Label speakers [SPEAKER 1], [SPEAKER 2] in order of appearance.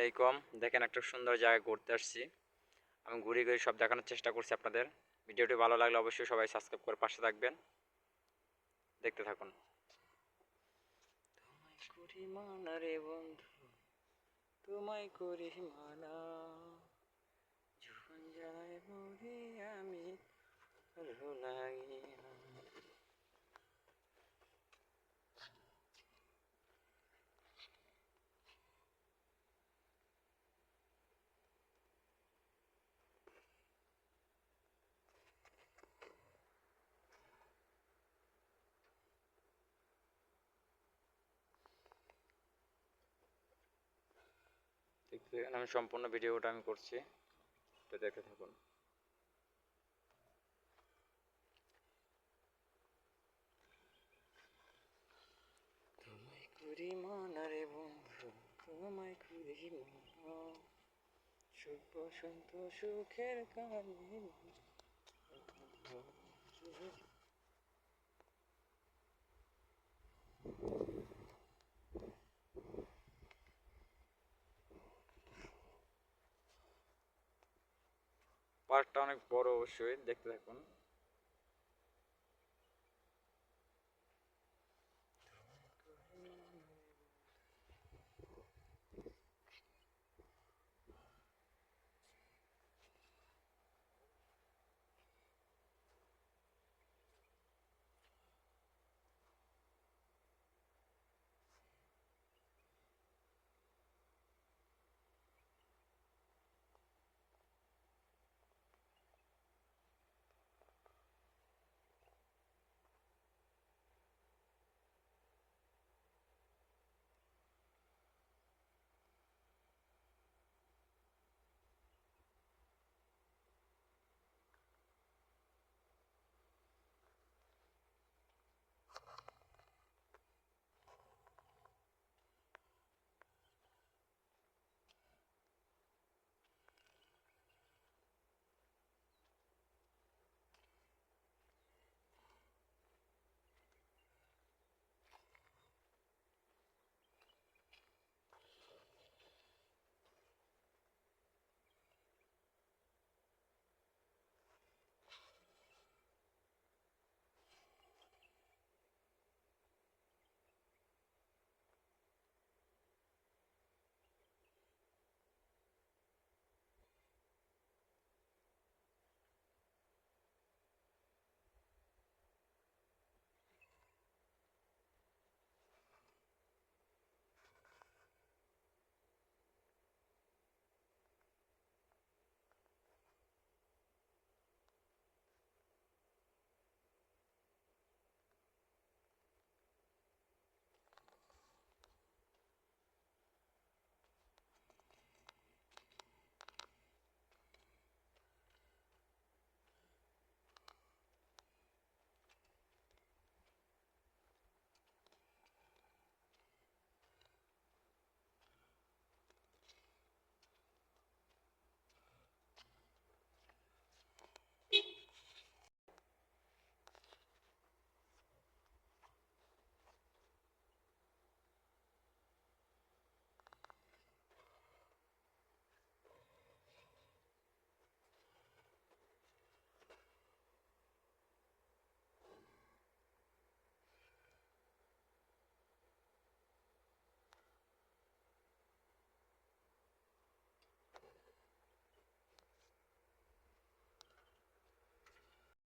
[SPEAKER 1] আলাইকুম দেখেন একটা সুন্দর জায়গায় ঘুরতে আসছি। আমি ঘুরে ঘুরে সব দেখানোর চেষ্টা করছি আপনাদের। ভিডিওটি ভালো লাগলে অবশ্যই সবাই সাবস্ক্রাইব করে পাশে থাকবেন। দেখতে থাকুন। করি বন্ধু, তোমায় করি মানা। মরি আমি না। দেখতে আমি সম্পূর্ণ ভিডিওটা আমি করছি। তো দেখতে থাকুন। বন্ধু সুখ বসন্ত সুখের কানে পার্কটা অনেক বড় অবশ্যই দেখতে থাকুন।